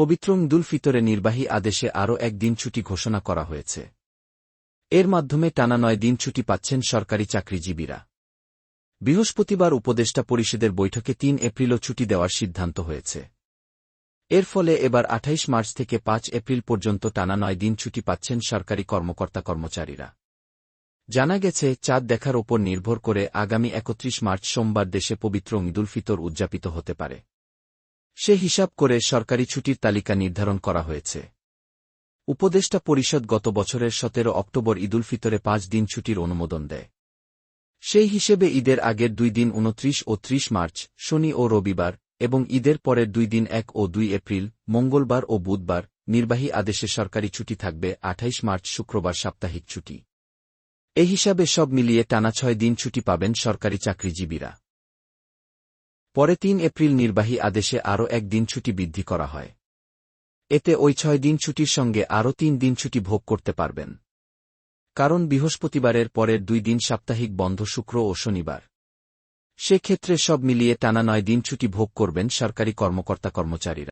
পবিত্র ঈদুল ফিতরে নির্বাহী আদেশে আরও একদিন ছুটি ঘোষণা করা হয়েছে। এর মাধ্যমে টানা নয় দিন ছুটি পাচ্ছেন সরকারি চাকরিজীবীরা। বৃহস্পতিবার উপদেষ্টা পরিষদের বৈঠকে তিন এপ্রিলও ছুটি দেওয়ার সিদ্ধান্ত হয়েছে। এর ফলে এবার ২৮ মার্চ থেকে পাঁচ এপ্রিল পর্যন্ত টানা নয় দিন ছুটি পাচ্ছেন সরকারি কর্মকর্তা কর্মচারীরা। জানা গেছে, চাঁদ দেখার ওপর নির্ভর করে আগামী একত্রিশ মার্চ সোমবার দেশে পবিত্র ঈদুল ফিতর উদযাপিত হতে পারে। সে হিসাব করে সরকারি ছুটির তালিকা নির্ধারণ করা হয়েছে। উপদেষ্টা পরিষদ গত বছরের সতেরো অক্টোবর ঈদুল ফিতরে পাঁচ দিন ছুটির অনুমোদন দেয়। সেই হিসেবে ঈদের আগের দুই দিন উনত্রিশ ও ত্রিশ মার্চ, শনি ও রবিবার, এবং ঈদের পরের দুই দিন এক ও দুই এপ্রিল, মঙ্গলবার ও বুধবার নির্বাহী আদেশে সরকারি ছুটি থাকবে আঠাইশ মার্চ শুক্রবার সাপ্তাহিক ছুটি। এ হিসাবে সব মিলিয়ে টানা ছয় দিন ছুটি পাবেন সরকারি চাকরিজীবীরা। পরে তিন এপ্রিল নির্বাহী আদেশে আরও একদিন ছুটি বৃদ্ধি করা হয়। এতে ওই ছয় দিন ছুটির সঙ্গে আরও তিন দিন ছুটি ভোগ করতে পারবেন। কারণ বৃহস্পতিবারের পরের দুই দিন সাপ্তাহিক বন্ধ শুক্র ও শনিবার। সেক্ষেত্রে সব মিলিয়ে টানা নয় দিন ছুটি ভোগ করবেন সরকারি কর্মকর্তা কর্মচারীরা